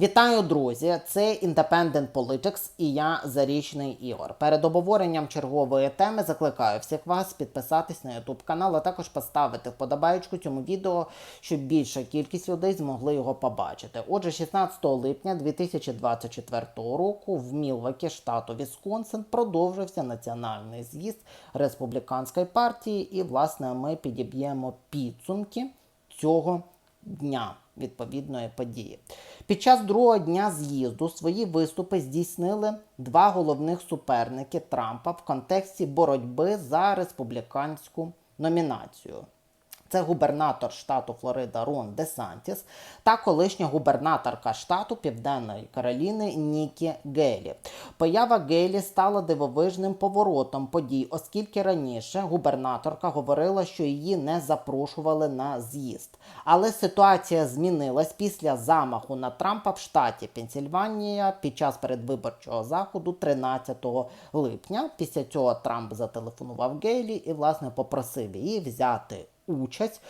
Вітаю, друзі! Це Independent Politics і я Зарічний Ігор. Перед обговоренням чергової теми закликаю всіх вас підписатись на YouTube канал, а також поставити вподобаєчку цьому відео, щоб більша кількість людей змогли його побачити. Отже, 16 липня 2024 року в Мілвакі, штату Вісконсин, продовжився національний з'їзд республіканської партії, і власне ми підіб'ємо підсумки цього дня відповідної події. Під час другого дня з'їзду свої виступи здійснили два головних суперники Трампа в контексті боротьби за республіканську номінацію. Це губернатор штату Флорида Рон Де Сантіс та колишня губернаторка штату Південної Кароліни Нікі Гейлі. Поява Гейлі стала дивовижним поворотом подій, оскільки раніше губернаторка говорила, що її не запрошували на з'їзд. Але ситуація змінилась після замаху на Трампа в штаті Пенсільванія під час передвиборчого заходу 13 липня. Після цього Трамп зателефонував Гейлі і власне попросив її взяти участь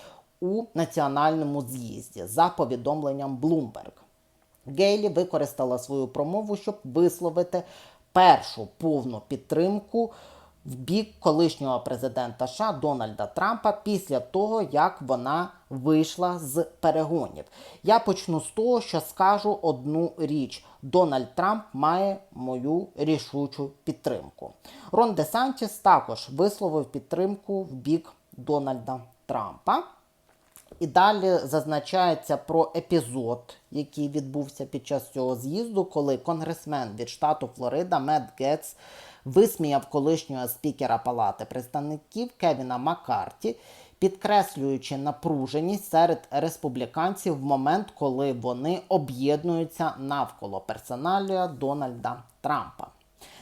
у національному з'їзді за повідомленням Bloomberg. Гейлі використала свою промову, щоб висловити першу повну підтримку в бік колишнього президента США Дональда Трампа після того, як вона вийшла з перегонів. Я почну з того, що скажу одну річ: Дональд Трамп має мою рішучу підтримку. Рон Де Сантіс також висловив підтримку в бік Дональда Трампа. І далі зазначається про епізод, який відбувся під час цього з'їзду, коли конгресмен від штату Флорида Мед Гетц висміяв колишнього спікера Палати представників Кевіна Маккарті, підкреслюючи напруженість серед республіканців в момент, коли вони об'єднуються навколо персоналія Дональда Трампа.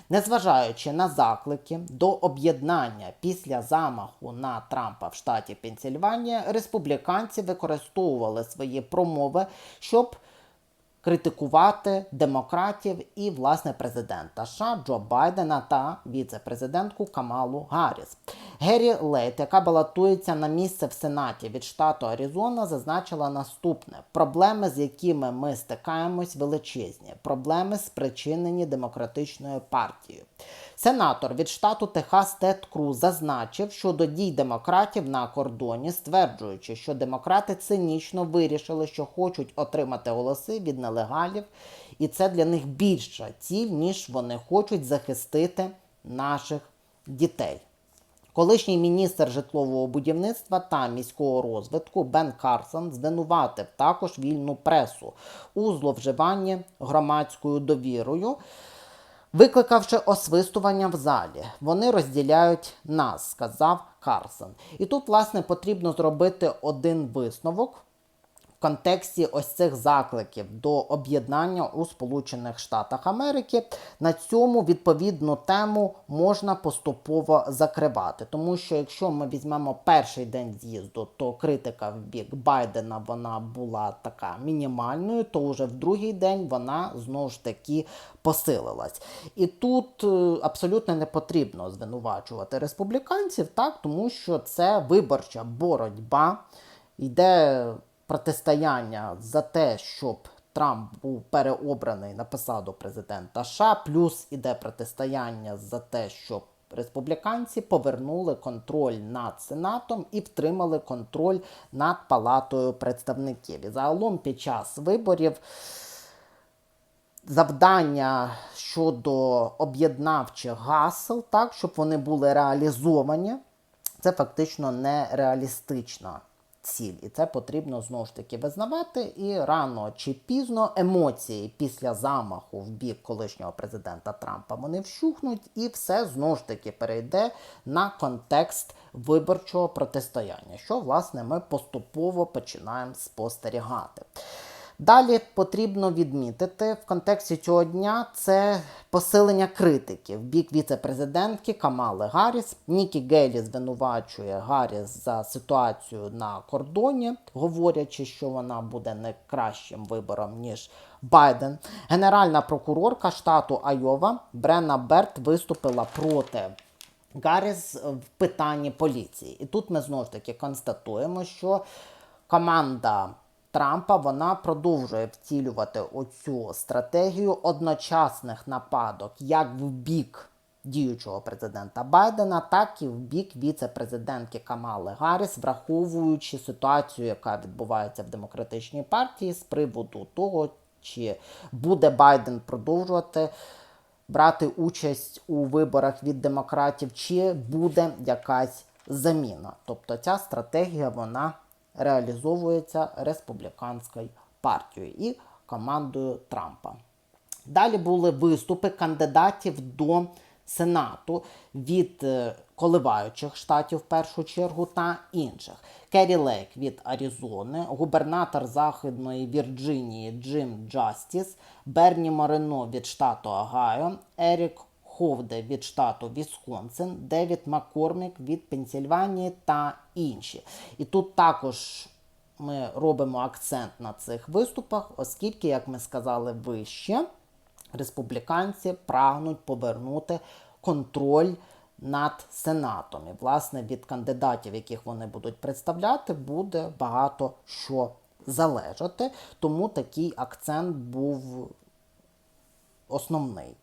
Незважаючи на заклики до об'єднання після замаху на Трампа в штаті Пенсільванія, республіканці використовували свої промови, щоб критикувати демократів і власне президента США Джо Байдена та віце-президентку Камалу Гарріс. Геррі Лейт, яка балотується на місце в Сенаті від штату Аризона, зазначила наступне: проблеми, з якими ми стикаємось, величезні. Проблеми спричинені демократичною партією. Сенатор від штату Техас Тед Круз зазначив щодо дій демократів на кордоні, стверджуючи, що демократи цинічно вирішили, що хочуть отримати голоси від нелегалів, і це для них більша ціль, ніж вони хочуть захистити наших дітей. Колишній міністр житлового будівництва та міського розвитку Бен Карсон звинуватив також вільну пресу у зловживанні громадською довірою викликавши освистування в залі. Вони розділяють нас, сказав Карсон. І тут, власне, потрібно зробити один висновок. В контексті ось цих закликів до об'єднання у Сполучених Штатах Америки на цьому відповідну тему можна поступово закривати. Тому що якщо ми візьмемо перший день з'їзду, то критика в бік Байдена вона була така мінімальною, то вже в другий день вона знову ж таки посилилась. І тут е, абсолютно не потрібно звинувачувати республіканців, так тому що це виборча боротьба йде протистояння за те, щоб Трамп був переобраний на посаду президента США, плюс іде протистояння за те, щоб республіканці повернули контроль над Сенатом і втримали контроль над Палатою представників. І загалом під час виборів. Завдання щодо об'єднавчих гасел, так, щоб вони були реалізовані, це фактично нереалістична ціль. І це потрібно знову ж таки визнавати. І рано чи пізно емоції після замаху в бік колишнього президента Трампа вони вщухнуть, і все знову ж таки перейде на контекст виборчого протистояння, що власне ми поступово починаємо спостерігати. Далі потрібно відмітити в контексті цього дня це посилення критики в бік віце-президентки Камали Гарріс. Нікі Гейлі звинувачує Гарріс за ситуацію на кордоні, говорячи, що вона буде не кращим вибором ніж Байден. Генеральна прокурорка штату Айова Бренна Берт виступила проти. Гарріс в питанні поліції. І тут ми знову ж таки констатуємо, що команда Трампа вона продовжує втілювати оцю стратегію одночасних нападок як в бік діючого президента Байдена, так і в бік віце-президентки Камали Гарріс, враховуючи ситуацію, яка відбувається в демократичній партії з приводу того, чи буде Байден продовжувати брати участь у виборах від демократів, чи буде якась заміна. Тобто ця стратегія вона реалізовується республіканською партією і командою Трампа. Далі були виступи кандидатів до Сенату від е, коливаючих штатів в першу чергу та інших. Керрі Лейк від Аризони, губернатор Західної Вірджинії Джим Джастіс, Берні Морино від штату Огайо, Ерік Ховде від штату Вісконсин, Девід Маккормік від Пенсільванії та інші. І тут також ми робимо акцент на цих виступах, оскільки, як ми сказали вище, республіканці прагнуть повернути контроль над Сенатом. І, власне, від кандидатів, яких вони будуть представляти, буде багато що залежати. Тому такий акцент був основний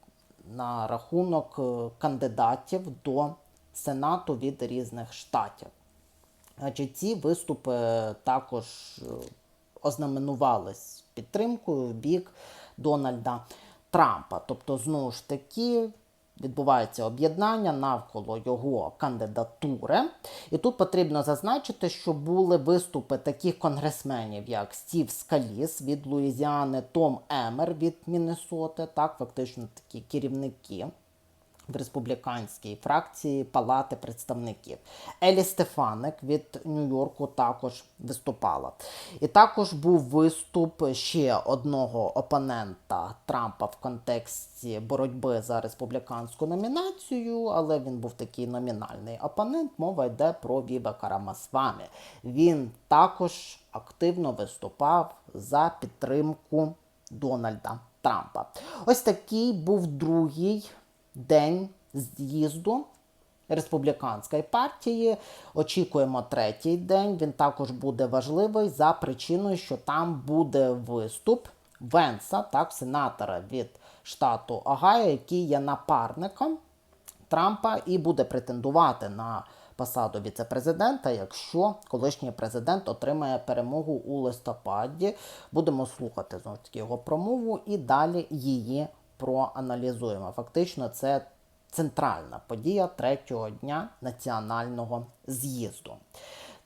на рахунок е, кандидатів до Сенату від різних штатів. Значить, ці виступи також е, ознаменувались підтримкою в бік Дональда Трампа. Тобто, знову ж таки, відбувається об'єднання навколо його кандидатури. І тут потрібно зазначити, що були виступи таких конгресменів, як Стів Скаліс від Луїзіани, Том Емер від Міннесоти, так, фактично такі керівники в республіканській фракції Палати представників. Елі Стефаник від Нью-Йорку також виступала. І також був виступ ще одного опонента Трампа в контексті боротьби за республіканську номінацію, але він був такий номінальний опонент. Мова йде про Віба Карамасвамі. Він також активно виступав за підтримку Дональда Трампа. Ось такий був другий день з'їзду республіканської партії. Очікуємо третій день. Він також буде важливий за причиною, що там буде виступ Венса, так, сенатора від штату Огайо, який є напарником Трампа і буде претендувати на посаду віце-президента, якщо колишній президент отримає перемогу у листопаді. Будемо слухати знову таки його промову і далі її проаналізуємо. Фактично, це центральна подія третього дня національного з'їзду.